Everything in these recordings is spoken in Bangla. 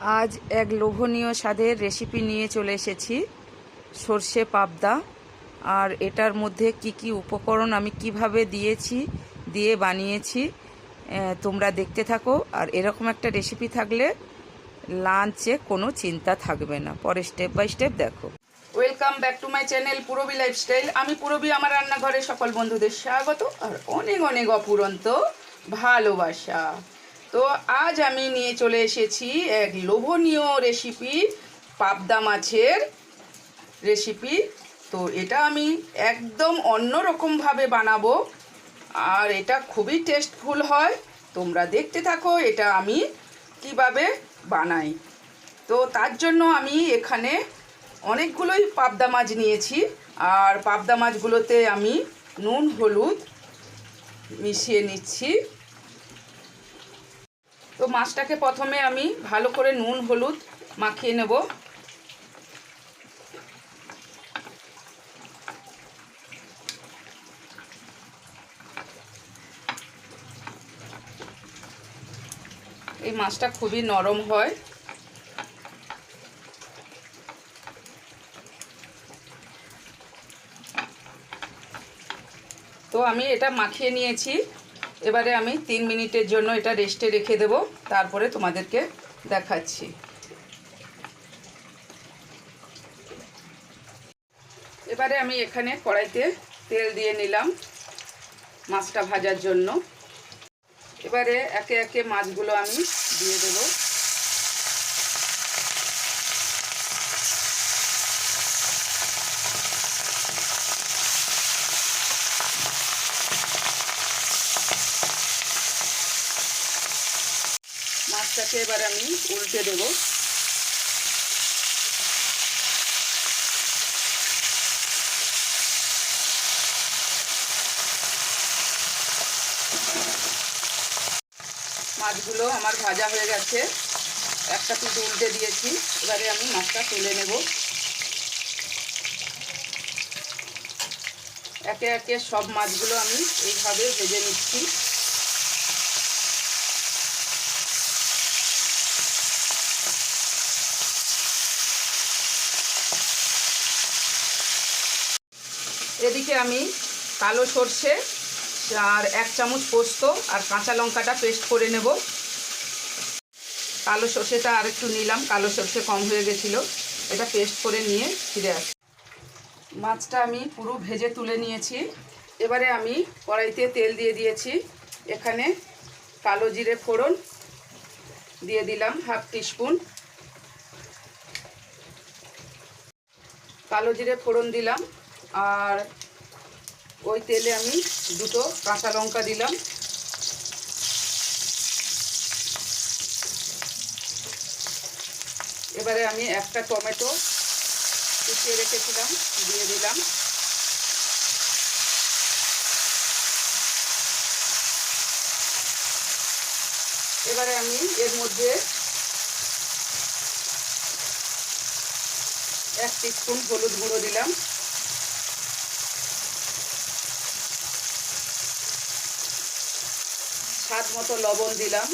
আজ এক লোভনীয় স্বাদের রেসিপি নিয়ে চলে এসেছি, সর্ষে পাবদা। আর এটার মধ্যে কি কি উপকরণ আমি কীভাবে দিয়েছি, দিয়ে বানিয়েছি তোমরা দেখতে থাকো। আর এরকম একটা রেসিপি থাকলে লাঞ্চে কোনো চিন্তা থাকবে না। পরে স্টেপ বাই স্টেপ দেখো। Welcome back to my channel Purabi lifestyle আমি পুরবি আমার রান্নাঘরে সকল বন্ধুদের স্বাগত। আর অনেক অনেক অপুরন্ত ভালোবাসা। তো আজ আমি নিয়ে চলে এসেছি এক লোভনীয় রেসিপি পাবদা মাছের রেসিপি তো এটা আমি একদম অন্য রকমভাবে বানাবো, আর এটা খুবই টেস্টফুল হয়। তোমরা দেখতে থাকো এটা আমি কীভাবে বানাই। তো তার জন্য আমি এখানে অনেকগুলোই পাবদা মাছ নিয়েছি, আর পাবদা মাছগুলোতে আমি নুন, হলুদ মিশিয়ে নিচ্ছি। মাছটাকে প্রথমে আমি ভালো করে নুন, হলুদ মাখিয়ে নেব। এই মাছটা খুবই নরম হয়। তো আমি এটা মাখিয়ে নিয়েছি। এবারে আমি তিন মিনিটের জন্য এটা রেস্টে রেখে দেব, তারপরে তোমাদেরকে দেখাচ্ছি। এবারে আমি এখানে কড়াইতে তেল দিয়ে নিলাম মাছটা ভাজার জন্য। এবারে একে একে মাছগুলো আমি দিয়ে দেবো। মাছটাকে এবার আমি উল্টে দেব। মাছগুলো আমার ভাজা হয়ে গেছে। একটা পিস উল্টে দিয়েছি। এবারে আমি মাছটা তুলে নেব। একে একে সব মাছগুলো আমি এইভাবে ভেজে নিচ্ছি। এদিকে আমি কালো সর্ষে আর এক চামচ পোস্ত আর কাঁচা লঙ্কাটা পেস্ট করে নেব। কালো সর্ষেটা আর একটু নিলাম, কালো সর্ষে কম হয়ে গেছিল। এটা পেস্ট করে নিয়ে ফিরে আসি। মাছটা আমি পুরো ভেজে তুলে নিয়েছি। এবারে আমি কড়াইতে তেল দিয়ে দিয়েছি। এখানে কালো জিরে ফোড়ন দিয়ে দিলাম হাফ টিস্পুন। কালো জিরে ফোড়ন দিলাম। আর ওই তেলে আমি দুটো কাঁচা লঙ্কা দিলাম। এবারে আমি একটা টমেটো কুচিয়ে রেখেছিলাম, দিয়ে দিলাম। এবারে আমি এর মধ্যে এক স্পুন হলুদ গুঁড়ো দিলাম। স্বাদ মতো লবণ দিলাম।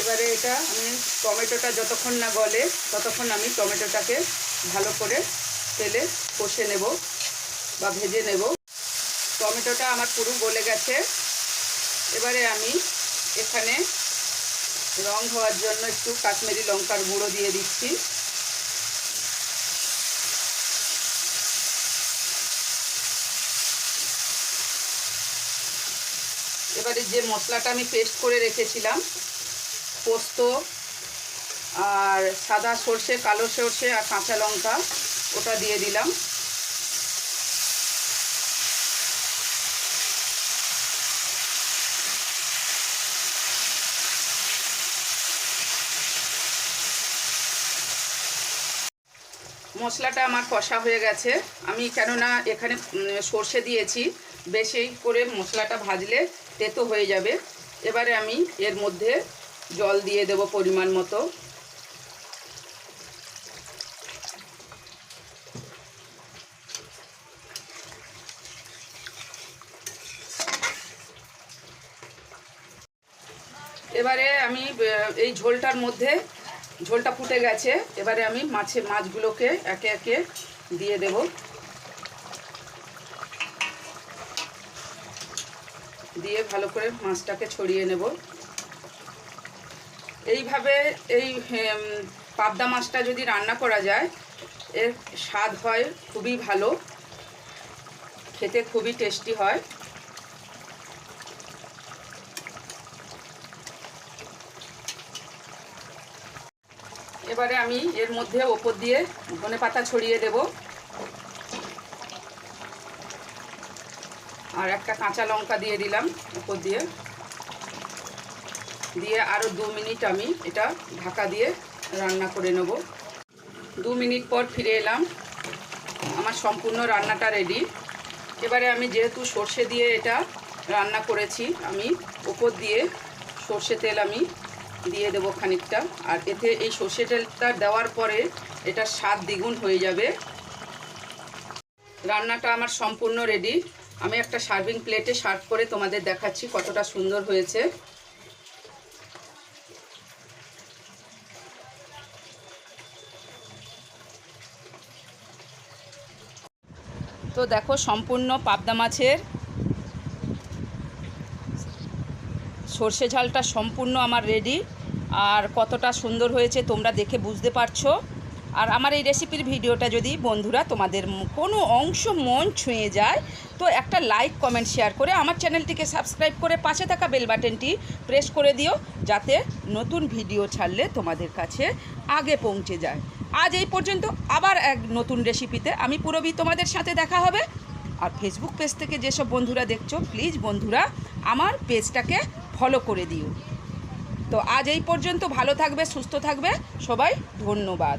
এবারে এটা আমি টমেটোটা যতক্ষণ না গলে, ততক্ষণ আমি টমেটোটাকে ভালো করে তেলে কষে নেব বা ভেজে নেব। টমেটোটা আমার পুরো গলে গেছে। এবারে আমি এখানে রং হওয়ার জন্য একটু কাশ্মীরি লঙ্কার গুঁড়ো দিয়ে দিচ্ছি। এবারে যে মশলাটা আমি পেস্ট করে রেখেছিলাম, পোস্ত আর সাদা সর্ষে, কালো সর্ষে আর কাঁচা লঙ্কা, ওটা দিয়ে দিলাম। মশলাটা আমার কষা হয়ে গেছে। আমি কেননা এখানে সর্ষে দিয়েছি। বেশি করে মশলাটা ভাজলে তেতো হয়ে যাবে। এবারে আমি এর মধ্যে জল দিয়ে দেব পরিমাণ মতো। এবারে আমি এই ঝোলটার মধ্যে ঝোলটা ফুটে গেছে, এবারে আমি মাছে মাছগুলোকে একে একে দিয়ে দেব। দিয়ে ভালো করে মাছটাকে ছড়িয়ে নেব। এইভাবে এই পাবদা মাছটা যদি রান্না করা যায়, এর স্বাদ হয় খুবই ভালো, খেতে খুবই টেস্টি হয়। এবারে আমি এর মধ্যে ওপর দিয়ে ধনে পাতা ছড়িয়ে দেব। আর একটা কাঁচা লঙ্কা দিয়ে দিলাম ওপর দিয়ে। দিয়ে আরও দু মিনিট আমি এটা ঢাকা দিয়ে রান্না করে নেব। দু মিনিট পর ফিরে এলাম। আমার সম্পূর্ণ রান্নাটা রেডি এবারে আমি যেহেতু সর্ষে দিয়ে এটা রান্না করেছি, আমি ওপর দিয়ে সর্ষে তেল আমি দিয়ে দেবো খানিকটা। আর এতে এই সর্ষে তেলটা দেওয়ার পরে এটা স্বাদ দ্বিগুণ হয়ে যাবে। রান্নাটা আমার সম্পূর্ণ রেডি আমি একটা সার্ভিং প্লেটে সার্ভ করে তোমাদের দেখাচ্ছি কতটা সুন্দর হয়েছে। তো দেখো, সম্পূর্ণ পাবদা মাছের সর্ষে ঝালটা সম্পূর্ণ আমার রেডি আর কতটা সুন্দর হয়েছে তোমরা দেখে বুঝতে পারছ। আর আমার এই রেসিপির ভিডিওটা যদি বন্ধুরা তোমাদের কোনো অংশ মন ছুঁয়ে যায়, তো একটা লাইক কমেন্ট শেয়ার করে আমার চ্যানেলটিকে সাবস্ক্রাইব করে পাশে থাকা বেল বাটনটি প্রেস করে দিও, যাতে নতুন ভিডিও ছাড়লে তোমাদের কাছে আগে পৌঁছে যায়। আজ এই পর্যন্ত আবার এক নতুন রেসিপিতে আমি পুরবি তোমাদের সাথে দেখা হবে। আর ফেসবুক পেজ থেকে যেসব বন্ধুরা দেখছ প্লিজ বন্ধুরা, আমার পেজটাকে ফলো করে দিও। তো আজ এই পর্যন্ত ভালো থাকবে সুস্থ থাকবে। সবাই ধন্যবাদ।